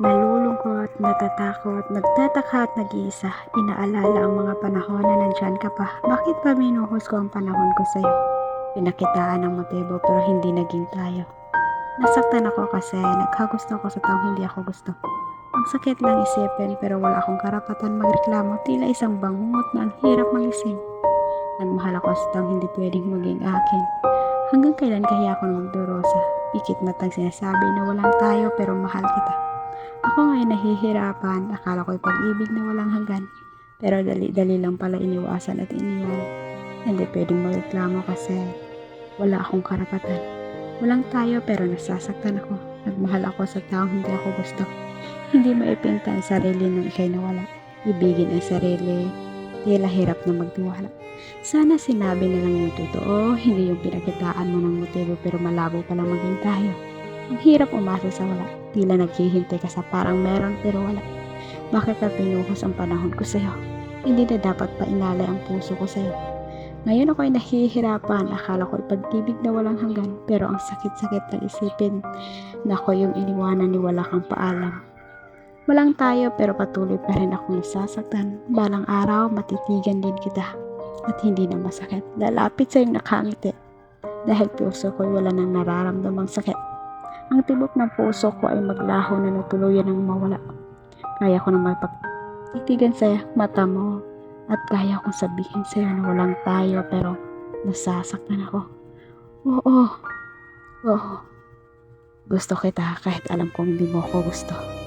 Nalulungkot, natatakot, nagtataka at nag-iisa. Inaalala ang mga panahon na nandyan ka pa. Bakit pa minuhos ko ang panahon ko sa'yo? Pinakitaan ng motibo pero hindi naging tayo. Nasaktan ako kasi nagkagusto ko sa taong hindi ako gusto. Ang sakit lang isipin pero wala akong karapatan magreklamo tila isang bangungot na ang hirap magising. Nagmahal ako sa taong hindi pwedeng maging akin. Hanggang kailan kaya ako magdurosa? Ikit matang sinasabi na walang tayo pero mahal kita. Ako ngayon nahihirapan, akala ko'y pag-ibig na walang hanggan. Pero dali-dali lang pala iniwasan at iniwan. Hindi pwedeng magreklamo kasi wala akong karapatan. Walang tayo pero nasasaktan ako. Nagmahal ako sa taong hindi ako gusto. Hindi maipinta ang sarili nang ikay nawala. Ibigin ang sarili, tila hirap na magtiwala. Sana sinabi na lang yung totoo, hindi yung pinakitaan mo ng motibo pero malabo palang maging tayo. Ang hirap umasa sa wala. Tila naghihintay ka sa parang meron pero wala. Bakit ka pinuhos ang panahon ko sa'yo? Hindi na dapat pa ang puso ko sa'yo. Ngayon ako'y nahihirapan. Akala ko'y pag-ibig na walang hanggan. Pero ang sakit-sakit ng isipin na ako yung iniwanan ni wala kang paalam. Walang tayo pero patuloy pa rin akong nasasaktan. Balang araw matitigan din kita. At hindi na masakit. Lalapit sa iyong nakangiti. Dahil puso ko'y wala nang nararamdamang sakit. Ang tibok ng puso ko ay maglaho na natuluyan ng mawala. Kaya ko na mapagtitigan sa mata mo at kaya kong sabihin sa'yo na walang tayo pero nasasaktan ako. Oo, oo. Gusto kita kahit alam kong hindi mo ako gusto.